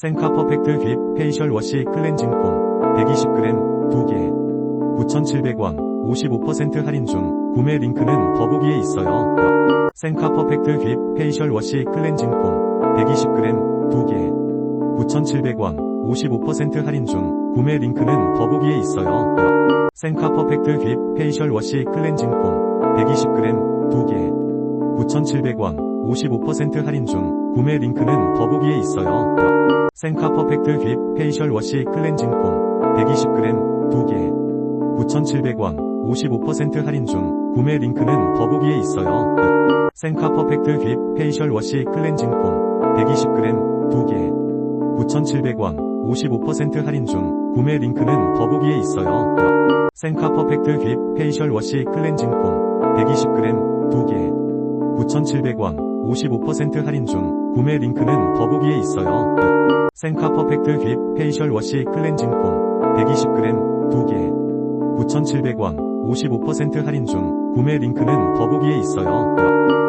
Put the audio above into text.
생카 퍼펙트 휘 페이셜 워시 클렌징 폼 120g 2개 9,700원 55% 할인 중 구매 링크는 더보기에 있어요. 생카 퍼펙트 휘 페이셜 워시 클렌징 폼 120g 2개 9,700원 55% 할인 중 구매 링크는 더보기에 있어요. 생카 퍼펙트 휘 페이셜 워시 클렌징 폼 120g 2개 9,700원 55% 할인 중 구매 링크는 더보기에 있어요. 생카 퍼펙트 휘 페이셜 워시 클렌징 폼 120g 2개 9,700원 55% 할인 중 구매 링크는 더보기에 있어요. 생카 퍼펙트 휘 페이셜 워시 클렌징 폼 120g 2개 9,700원 55% 할인 중 구매 링크는 더보기에 있어요. 생카 퍼펙트 휘 페이셜 워시 클렌징 폼 120g 2개 9,700원 55% 할인 중 구매 링크는 더보기에 있어요. 생카 퍼펙트 휘 페이셜 워시 클렌징 폼 120g 2개 9,700원 55% 할인 중 구매 링크는 더보기에 있어요.